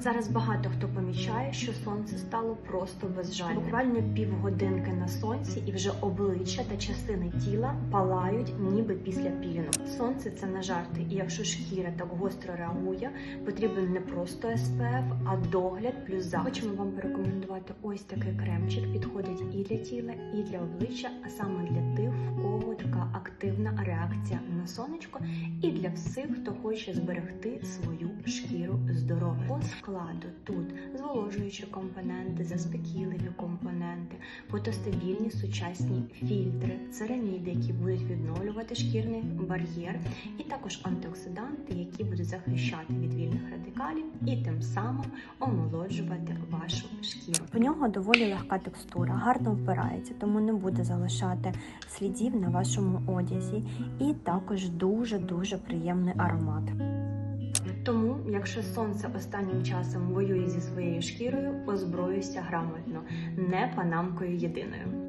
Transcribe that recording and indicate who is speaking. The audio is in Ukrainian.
Speaker 1: Зараз багато хто помічає, що сонце стало просто безжальним. Буквально півгодинки на сонці, і вже обличчя та частини тіла палають, ніби після піліну. Сонце це не жарти, і якщо шкіра так гостро реагує, потрібен не просто СПФ, а догляд плюс захист. Хочемо вам порекомендувати ось такий кремчик. Підходить і для тіла, і для обличчя, а саме для тих, в кого така активна реакція на сонечко, і для всіх, хто хоче зберегти свою шкіру здоровою. По складу тут зволожуючі компоненти, заспокійливі компоненти, фотостабільні сучасні фільтри, цераміди, які будуть відновлювати шкірний бар'єр, і також антиоксиданти, які будуть захищати від вільних радикалів і тим самим омолоджувати вашу шкіру. В нього доволі легка текстура, гарно впирається, тому не буде залишати слідів на вашому одязі, і також дуже дуже приємний аромат. Тому, якщо сонце останнім часом воює зі своєю шкірою, озброюйся грамотно, не панамкою єдиною.